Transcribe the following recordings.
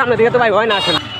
সামনে দিকে তো ভাই ভয় না আসলে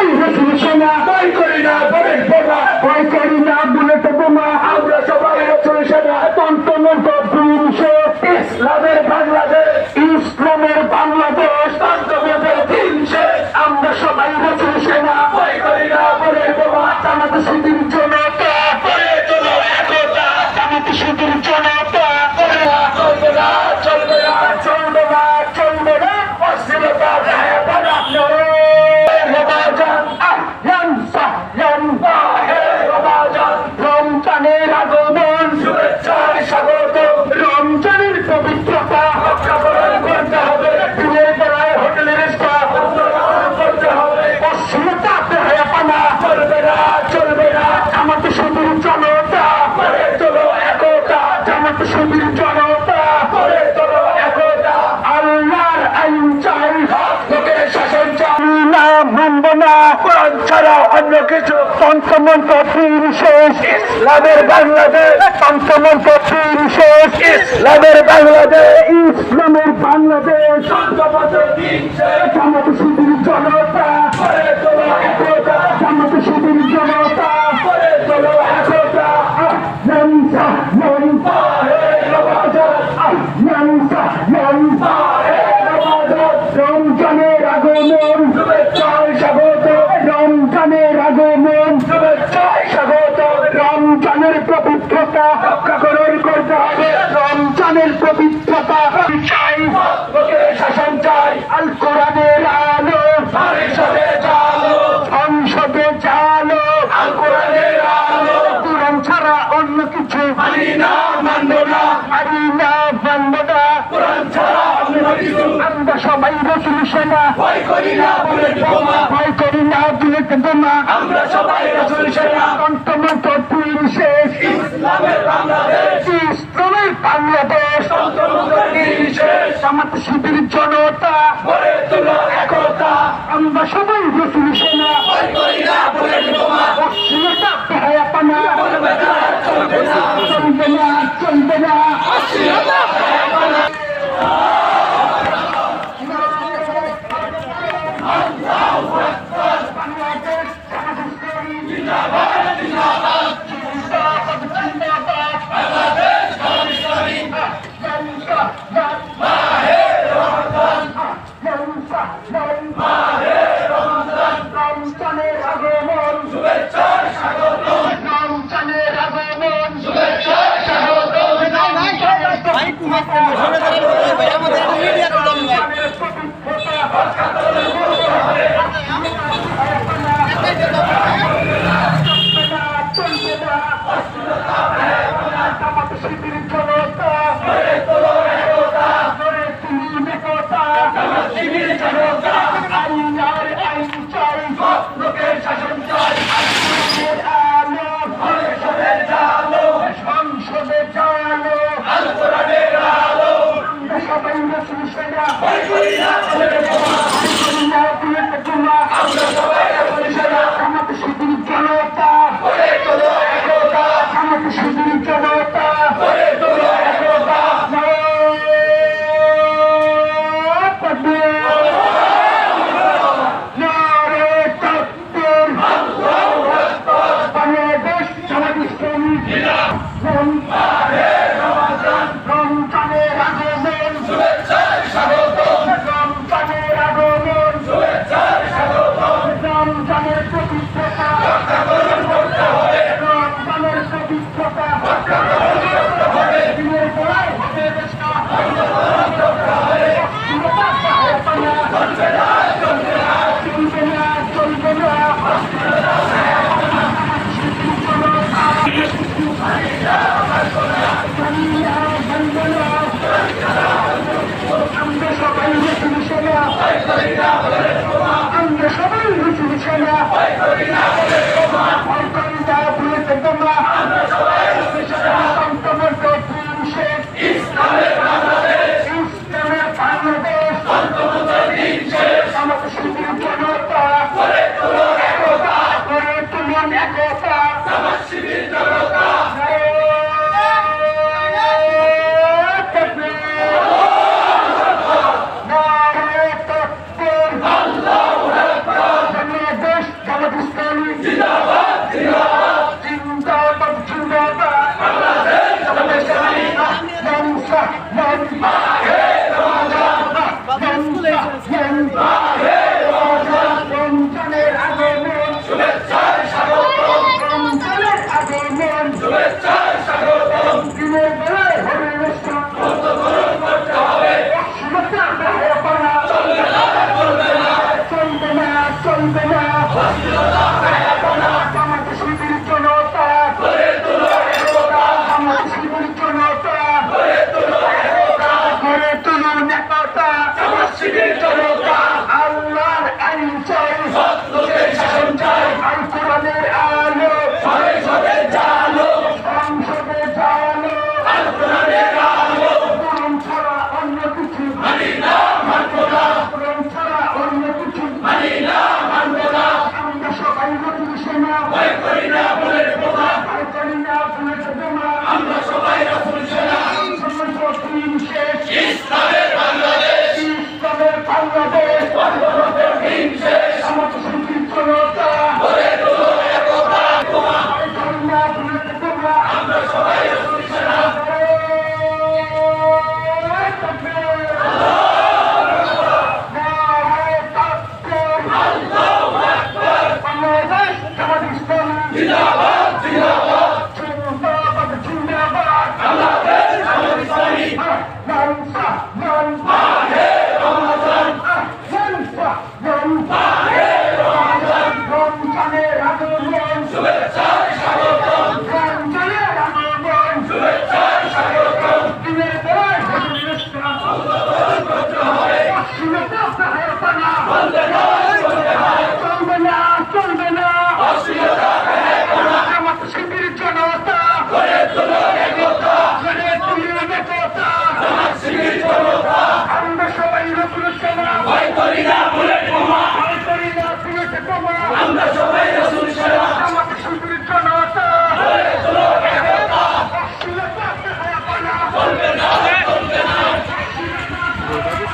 করি না বই করি না। তন্ত্রমন্ত্র পীর শেষ ইসলামের বাংলাদেশ। তন্ত্রমন্ত্র পীর শেষ ইসলামের বাংলাদেশ। ইসলামের বাংলাদেশ। জামাত শিবির জনতা। জনতা। সেনা ভয় করি না বুলেট বোমা ভয় করি না বুলেট বোমা আমরা जिंदाबाद Yeah. না বলে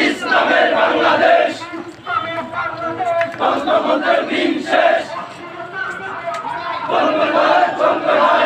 ইসলামের বাংলাদেশ বঙ্গবন্ধুর দিন শেষ বঙ্গবন্ধু বঙ্গবন্ধু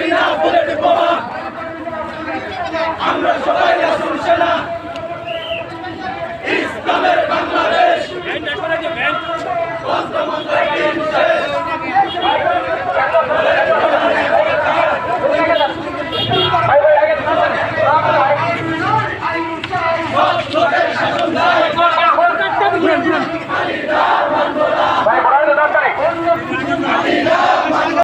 করি না বুলেট বোমা। আমরা সবাই